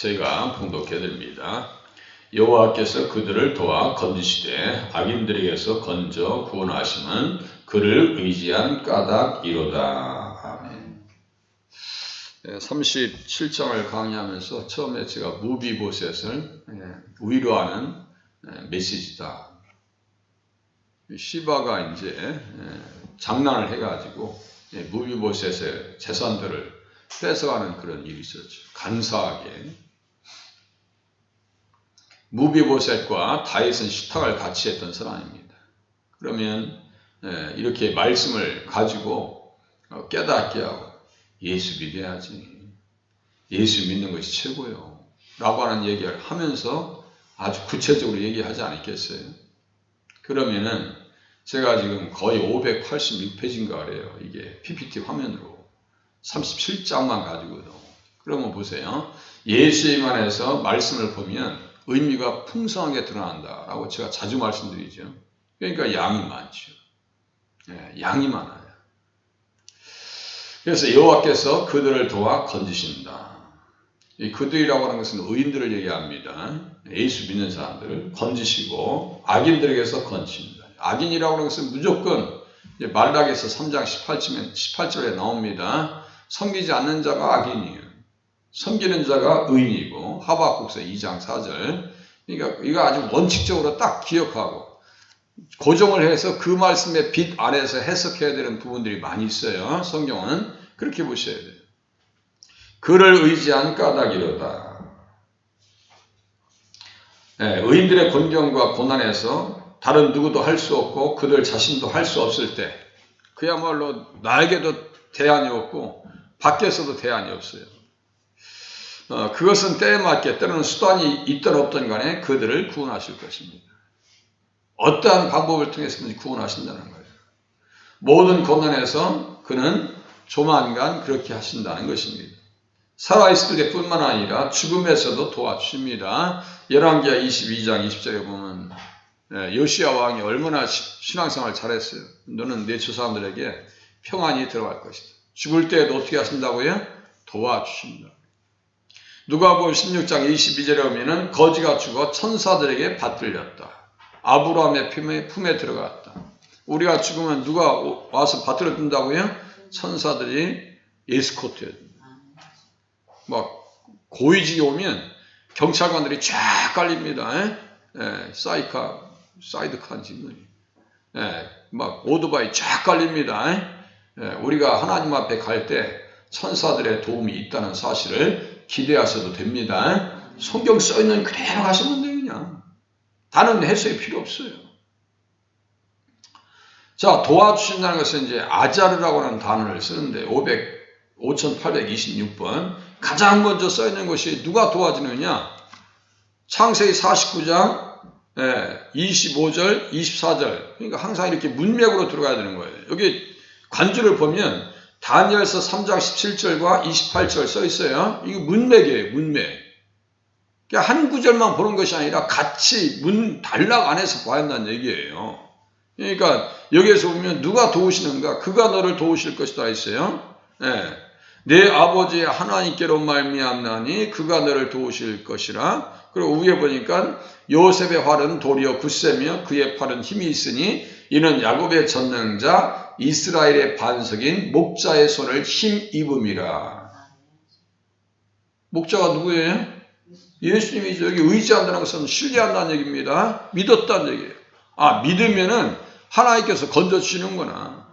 제가 봉독해 드립니다. 여호와께서 그들을 도와 건지시되 악인들에게서 건져 구원하심은 그를 의지한 까닭이로다. 아멘. 37장을 강의하면서 처음에 제가 무비보셋을 예, 위로하는 예, 메시지다. 시바가 이제 예, 장난을 해가지고 무비보셋의 재산들을 뺏어가는 그런 일이 있었죠. 간사하게. 무비보셋과 다윗은 식탁을 같이 했던 사람입니다. 그러면 이렇게 말씀을 가지고 어, 깨닫게 하고 예수 믿어야지. 예수 믿는 것이 최고요. 라고 하는 얘기를 하면서 아주 구체적으로 얘기하지 않겠어요? 그러면은 제가 지금 거의 586페이지인가 그래요. 이게 PPT 화면으로. 37장만 가지고도. 그러면 보세요. 예수에 관해서 말씀을 보면 의미가 풍성하게 드러난다라고 제가 자주 말씀드리죠. 그러니까 양이 많죠. 예, 양이 많아요. 그래서 여호와께서 그들을 도와 건지신다. 이 그들이라고 하는 것은 의인들을 얘기합니다. 예수 믿는 사람들을 건지시고 악인들에게서 건지신다. 악인이라고 하는 것은 무조건 말락에서 3장 18절에, 18절에 나옵니다. 섬기지 않는 자가 악인이에요. 섬기는 자가 의인이고 하박국서 2장 4절. 그러니까 이거 아주 원칙적으로 딱 기억하고 고정을 해서 그 말씀의 빛 아래서 해석해야 되는 부분들이 많이 있어요. 성경은 그렇게 보셔야 돼요. 그를 의지한 까닭이로다. 네, 의인들의 곤경과 고난에서 다른 누구도 할 수 없고 그들 자신도 할 수 없을 때 그야말로 나에게도 대안이 없고 밖에서도 대안이 없어요. 어, 그것은 때에 맞게 때로는 수단이 있든 없든 간에 그들을 구원하실 것입니다. 어떠한 방법을 통해서든지 구원하신다는 거예요. 모든 고난에서 그는 조만간 그렇게 하신다는 것입니다. 살아있을 때뿐만 아니라 죽음에서도 도와주십니다. 열왕기하 22장 20절에 보면 예, 요시아 왕이 얼마나 신앙생활 잘했어요. 너는 내 조상들에게 평안이 들어갈 것이다. 죽을 때에도 어떻게 하신다고요? 도와주신다. 누가복음 16장 22절에 보면은 거지가 죽어 천사들에게 받들렸다. 아브라함의 품에, 품에 들어갔다. 우리가 죽으면 누가 와서 받들어 준다고요? 천사들이 에스코트해 막 고위직에 오면 경찰관들이 쫙 깔립니다. 에? 에, 사이카, 사이드카 지문이. 에, 막 오토바이 쫙 깔립니다. 에? 우리가 하나님 앞에 갈 때 천사들의 도움이 있다는 사실을 기대하셔도 됩니다. 성경 써있는 그대로 가시면 돼요, 그냥. 다른 해석이 필요 없어요. 자, 도와주신다는 것은 이제 아자르라고 하는 단어를 쓰는데 500, 5826번 가장 먼저 써있는 것이 누가 도와주느냐? 창세기 49장 25절, 24절 그러니까 항상 이렇게 문맥으로 들어가야 되는 거예요. 여기 관주를 보면 다니엘서 3장 17절과 28절 써 있어요. 이거 문맥이에요, 문맥. 그러니까 한 구절만 보는 것이 아니라 같이 문 단락 안에서 봐야 한다는 얘기예요. 그러니까 여기에서 보면 누가 도우시는가? 그가 너를 도우실 것이다 했어요. 네. 내 아버지 하나님께로 말미암나니 그가 너를 도우실 것이라. 그리고 위에 보니까 요셉의 활은 도리어 굳세며 그의 팔은 힘이 있으니 이는 야곱의 전능자 이스라엘의 반석인 목자의 손을 힘입음이라. 목자가 누구예요? 예수님이죠. 여기 의지한다는 것은 신뢰한다는 얘기입니다. 믿었다는 얘기예요. 아, 믿으면은 하나님께서 건져 주시는구나.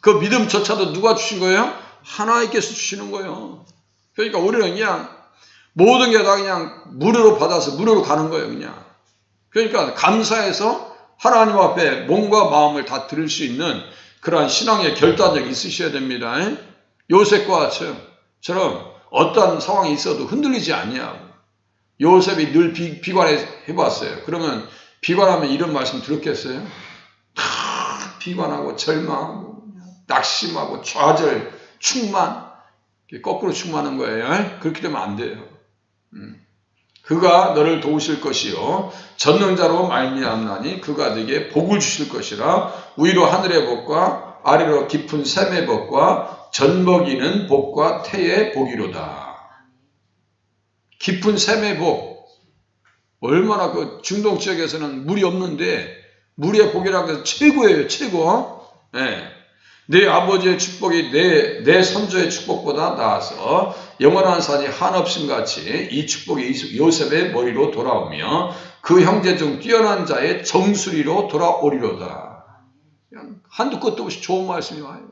그 믿음조차도 누가 주신 거예요? 하나님께서 주시는 거예요. 그러니까 우리는 그냥 모든 게 다 그냥 무료로 받아서 무료로 가는 거예요, 그냥. 그러니까 감사해서 하나님 앞에 몸과 마음을 다 드릴 수 있는 그러한 신앙의 결단력이 있으셔야 됩니다. 요셉과 처럼 어떤 상황이 있어도 흔들리지 않냐고. 요셉이 늘 비, 비관해 해봤어요. 그러면 비관하면 이런 말씀 들었겠어요? 다 비관하고 절망하고 낙심하고 좌절, 충만 거꾸로 충만한 거예요. 그렇게 되면 안 돼요. 음. 그가 너를 도우실 것이요 전능자로 말미암나니 그가 네게 복을 주실 것이라 위로 하늘의 복과 아래로 깊은 샘의 복과 젖먹이는 복과 태의 복이로다. 깊은 샘의 복. 얼마나 그 중동 지역에서는 물이 없는데 물의 복이라는 것은 최고예요, 최고. 예. 내 아버지의 축복이 내, 내 선조의 축복보다 나아서 영원한 산이 한없음 같이 이 축복이 요셉의 머리로 돌아오며 그 형제 중 뛰어난 자의 정수리로 돌아오리로다. 그냥 한두 끝도 없이 좋은 말씀이 와요.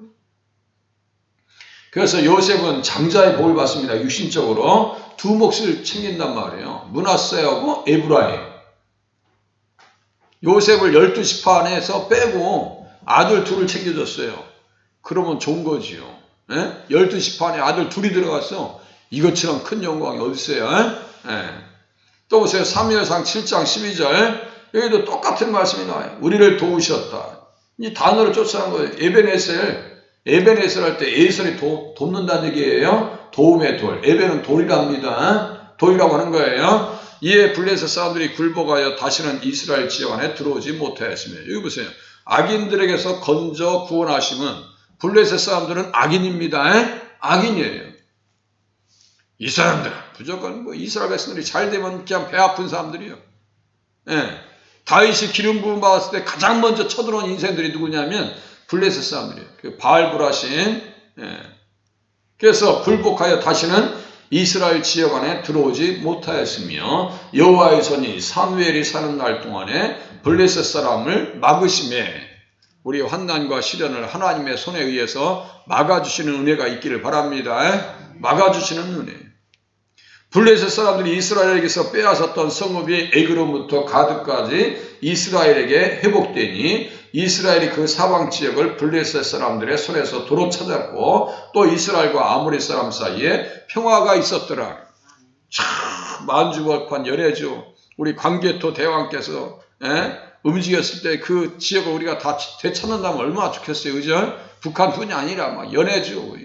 그래서 요셉은 장자의 복을 받습니다. 육신적으로 두 몫을 챙긴단 말이에요. 문하세하고 에브라임. 요셉을 열두 지파 안에서 빼고 아들 둘을 챙겨줬어요. 그러면 좋은 거지요. 예? 열두 지파안에 아들 둘이 들어갔어. 이것처럼 큰 영광이 어디 있어요? 예? 또 보세요. 3열상 7장 12절 여기도 똑같은 말씀이 나와요. 우리를 도우셨다. 이 단어를 쫓아간 거예요. 에베네셀 에베네셀 할 때 에셀이 도, 돕는다는 얘기예요. 도움의 돌. 에베는 돌이랍니다. 돌이라고 하는 거예요. 이에 블레셋 사람들이 굴복하여 다시는 이스라엘 지역 안에 들어오지 못하였으며 여기 보세요. 악인들에게서 건져 구원하심은 블레셋 사람들은 악인입니다. 악인이에요. 이 사람들 무조건 뭐 이스라엘 백성들이 잘 되면 그냥 배 아픈 사람들이요. 예. 다윗이 기름 부음 받았을 때 가장 먼저 쳐들어온 인생들이 누구냐면 블레셋 사람들이에요. 그 바알 브라신. 예. 그래서 굴복하여 다시는 이스라엘 지역 안에 들어오지 못하였으며 여호와의 손이 사무엘이 사는 날 동안에 블레셋 사람을 막으심에 우리 환난과 시련을 하나님의 손에 의해서 막아주시는 은혜가 있기를 바랍니다. 막아주시는 은혜. 블레셋 사람들이 이스라엘에게서 빼앗았던 성읍이 에그로부터 가드까지 이스라엘에게 회복되니 이스라엘이 그 사방 지역을 블레셋 사람들의 손에서 도로 찾았고 또 이스라엘과 아모리 사람 사이에 평화가 있었더라. 참 만주벌판 열애주 우리 광개토 대왕께서 에? 예? 움직였을 때 그 지역을 우리가 다 되찾는다면 얼마나 좋겠어요. 그죠? 북한뿐이 아니라 막 연해죠.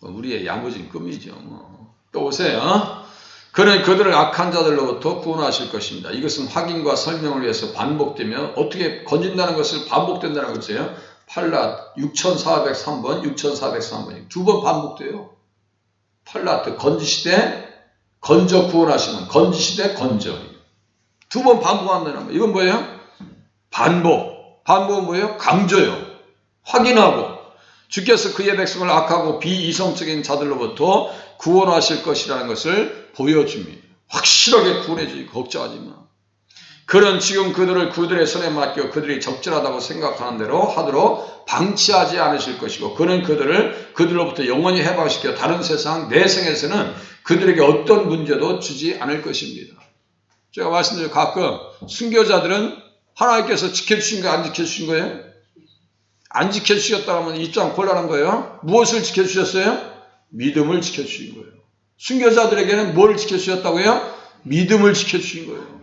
뭐 우리의 야무진 꿈이죠. 뭐. 또 오세요. 그는 그들을 악한 자들로부터 구원하실 것입니다. 이것은 확인과 설명을 위해서 반복되면 어떻게 건진다는 것을 반복된다는 것이에요. 팔랏 6403번, 6403번 두번 반복돼요. 팔랏 건지시대 건져 구원하시면 건지시대 건져 두 번 반복한다는 거예요. 이건 뭐예요? 반복. 반복은 뭐예요? 강조요. 확인하고 주께서 그의 백성을 악하고 비이성적인 자들로부터 구원하실 것이라는 것을 보여줍니다. 확실하게 구원해주지 걱정하지 마. 그는 지금 그들을 그들의 손에 맡겨 그들이 적절하다고 생각하는 대로 하도록 방치하지 않으실 것이고 그는 그들을 그들로부터 영원히 해방시켜 다른 세상 내생에서는 그들에게 어떤 문제도 주지 않을 것입니다. 제가 말씀드린 가끔 순교자들은 하나님께서 지켜주신 거안 지켜주신 거예요? 안 지켜주셨다면 입장 곤란한 거예요. 무엇을 지켜주셨어요? 믿음을 지켜주신 거예요. 순교자들에게는 뭘 지켜주셨다고요? 믿음을 지켜주신 거예요.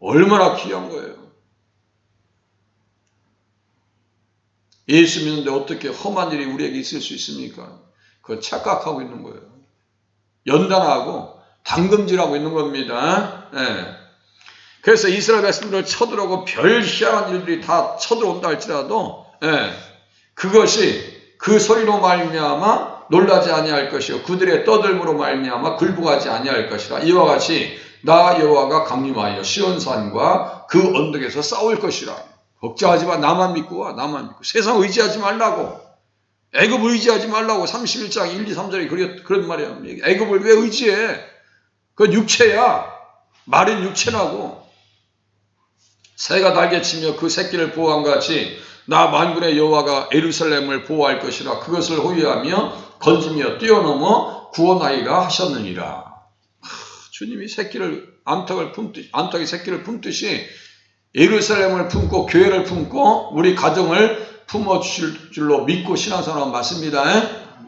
얼마나 귀한 거예요. 예수 믿는데 어떻게 험한 일이 우리에게 있을 수 있습니까? 그거 착각하고 있는 거예요. 연단하고 당금질하고 있는 겁니다. 네. 그래서 이스라엘 백성들을 쳐들어오고 별 희한한 일들이 다 쳐들어온다 할지라도 네. 그것이 그 소리로 말미암아 놀라지 아니할 것이요. 그들의 떠들므로 말미암아 굴복하지 아니할 것이라. 이와 같이 나 여호와가 강림하여 시온산과 그 언덕에서 싸울 것이라. 걱정하지 마. 나만 믿고 와. 나만 믿고. 세상 의지하지 말라고. 애굽 의지하지 말라고 31장 1, 2, 3절에 그런, 그런 말이야. 애굽을 왜 의지해 그건 육체야 말은 육체라고 새가 날개 치며 그 새끼를 보호한 같이 나 만군의 여호와가 에루살렘을 보호할 것이라 그것을 호위하며 건지며 뛰어넘어 구원하리라 하셨느니라. 주님이 새끼를 암탉을 품듯 암탉이 새끼를 품듯이 예루살렘을 품고 교회를 품고 우리 가정을 품어 주실 줄로 믿고 신앙생활 맞습니다.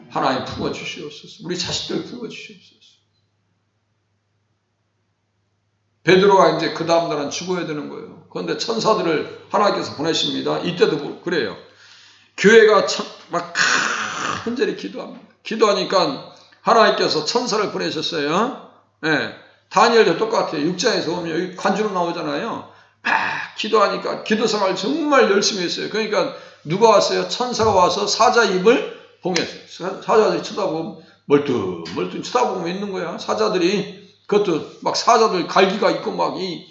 하나님 품어 주시옵소서. 우리 자식들 품어 주시옵소서. 베드로가 이제 그 다음 날은 죽어야 되는 거예요. 그런데 천사들을 하나님께서 보내십니다. 이때도 뭐 그래요. 교회가 천, 막 간절히 기도합니다. 기도하니까 하나님께서 천사를 보내셨어요. 네. 다니엘도 똑같아요. 육자에서 오면 여기 관주로 나오잖아요. 막 기도하니까 기도 생활 정말 열심히 했어요. 그러니까 누가 왔어요? 천사가 와서 사자 입을 봉했어요. 사자들이 쳐다보고 멀뚱멀뚱 쳐다보고 있는 거야. 사자들이 그것도 막 사자들 갈기가 있고 막 이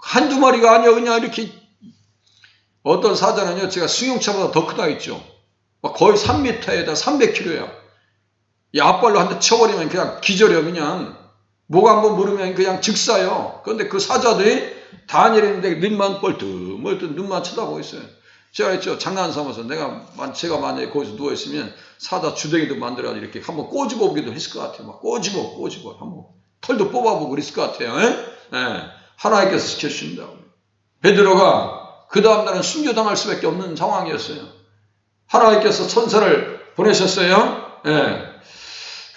한두 마리가 아니야 그냥 이렇게 어떤 사자는요 제가 승용차보다 더 크다 했죠. 막 거의 3m에다 300kg야. 이 앞발로 한 대 쳐버리면 그냥 기절이야 그냥 목 한번 물으면 그냥 즉사요. 그런데 그 사자들이 다니엘인데 눈만 뻘뜩멀뚱 눈만 쳐다보고 있어요. 제가 했죠. 장난 삼아서 내가 만- 제가 만약에 거기서 누워 있으면 사자 주댕이도 만들어 이렇게 한번 꼬집어 보기도 했을 것 같아요. 막 꼬집어 꼬집어 한번 털도 뽑아보고 그랬을 것 같아요. 예? 예. 하나님께서 시켜주신다고. 베드로가 그 다음 날은 순교당할 수밖에 없는 상황이었어요. 하나님께서 천사를 보내셨어요. 예.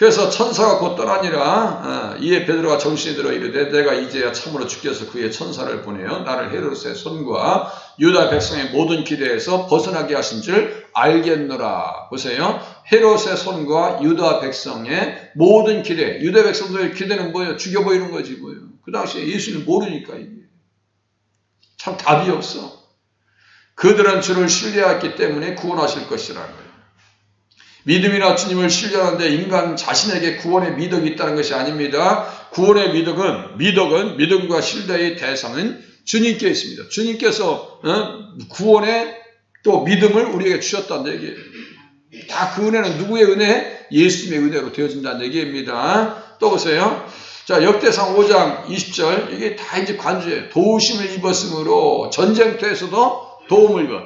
그래서 천사가 곧 떠나니라. 어, 이에 베드로가 정신이 들어 이르되 내가 이제야 참으로 주께서 그의 천사를 보내어 나를 헤롯의 손과 유다 백성의 모든 기대에서 벗어나게 하신 줄 알겠노라. 보세요. 헤롯의 손과 유다 백성의 모든 기대 유다 백성들의 기대는 뭐예요? 죽여 보이는 거지 뭐예요? 그 당시에 예수를 모르니까 이게. 참 답이 없어. 그들은 주를 신뢰했기 때문에 구원하실 것이라는 거예요 믿음이나 주님을 신뢰하는데 인간 자신에게 구원의 미덕이 있다는 것이 아닙니다. 구원의 미덕은 미덕은 믿음과 신뢰의 대상은 주님께 있습니다. 주님께서 어? 구원의 또 믿음을 우리에게 주셨다는 얘기예요. 다 그 은혜는 누구의 은혜? 예수님의 은혜로 되어진다는 얘기입니다. 또 보세요. 자, 역대상 5장 20절. 이게 다 이제 관주예요. 도우심을 입었으므로 전쟁터에서도 도움을 입었.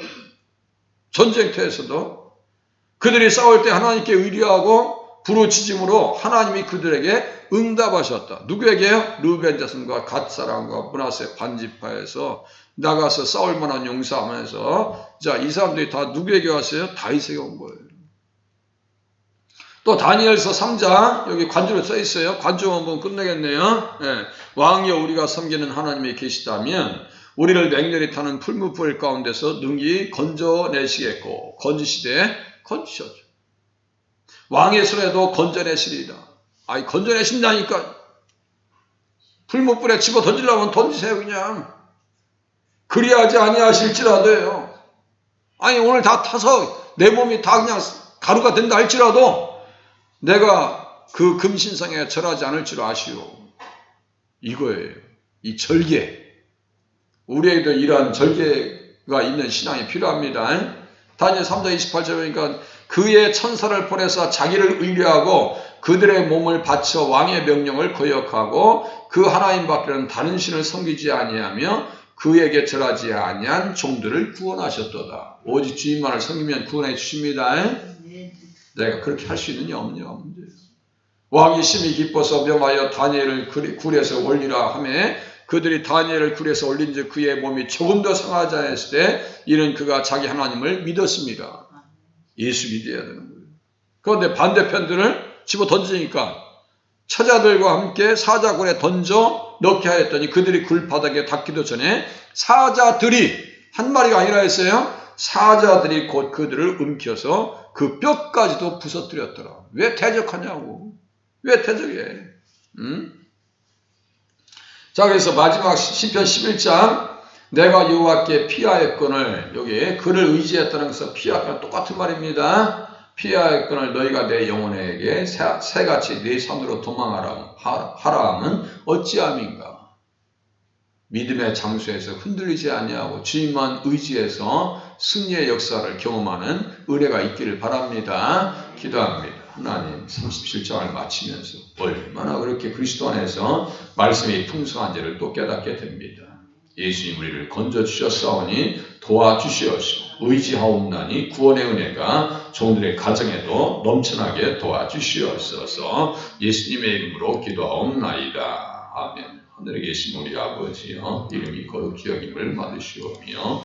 전쟁터에서도 그들이 싸울 때 하나님께 의리하고 부르짖음으로 하나님이 그들에게 응답하셨다. 누구에게요? 루벤 자손과 갓 사람과 문하세 반지파에서 나가서 싸울 만한 용사하면서 자, 이 사람들이 다 누구에게 왔어요? 다윗에게 온 거예요. 또 다니엘서 3장 여기 관주로 써 있어요. 관주 한번 끝내겠네요. 예. 왕이여 우리가 섬기는 하나님이 계시다면 우리를 맹렬히 타는 풀무불 가운데서 능히 건져내시겠고 건지시되 건지셨죠. 왕의 손에도 건져내시리다. 아이 건져내신다니까 풀무불에 집어 던지려면 던지세요 그냥. 그리하지 아니하실지라도요. 아니 오늘 다 타서 내 몸이 다 그냥 가루가 된다 할지라도 내가 그 금신상에 절하지 않을 줄 아시오. 이거예요. 이 절개. 우리에게도 이러한 절개가 있는 신앙이 필요합니다. 다니엘 3장 28절 보니까 그의 천사를 보내서 자기를 의뢰하고 그들의 몸을 바쳐 왕의 명령을 거역하고 그 하나님 밖에는 다른 신을 섬기지 아니하며 그에게 절하지 아니한 종들을 구원하셨도다. 오직 주님만을 섬기면 구원해 주십니다. 내가 그렇게 할 수 있느냐 없느냐 문제예요. 왕이 심히 기뻐서 명하여 다니엘을 굴에서 올리라 하매 그들이 다니엘을 굴에서 올린즉 그의 몸이 조금 더 상하지 않았을 때 이는 그가 자기 하나님을 믿었습니다. 예수 믿어야 되는 거예요. 그런데 반대편들을 집어 던지니까 처자들과 함께 사자굴에 던져 넣게 하였더니 그들이 굴 바닥에 닿기도 전에 사자들이 한 마리가 아니라 했어요. 사자들이 곧 그들을 움켜서 그 뼈까지도 부서뜨렸더라. 왜 대적하냐고. 왜 대적해? 응? 자, 그래서 마지막 시편 11장 내가 여호와께 피하였건을 여기 그를 의지했다는 것은 피하건 똑같은 말입니다. 피하였건을 너희가 내 영혼에게 새, 새같이 내 산으로 도망하라 하라 함은 어찌함인가? 믿음의 장소에서 흔들리지 아니하고 주님만 의지해서 승리의 역사를 경험하는 은혜가 있기를 바랍니다. 기도합니다. 하나님 37장을 마치면서 얼마나 그렇게 그리스도 안에서 말씀이 풍성한지를 또 깨닫게 됩니다. 예수님 우리를 건져주셨사오니 도와주시옵시고 의지하옵나니 구원의 은혜가 종들의 가정에도 넘쳐나게 도와주시옵소서 예수님의 이름으로 기도하옵나이다. 아멘 하늘에 계신 우리 아버지여 이름이 거룩히 여김을 받으시오며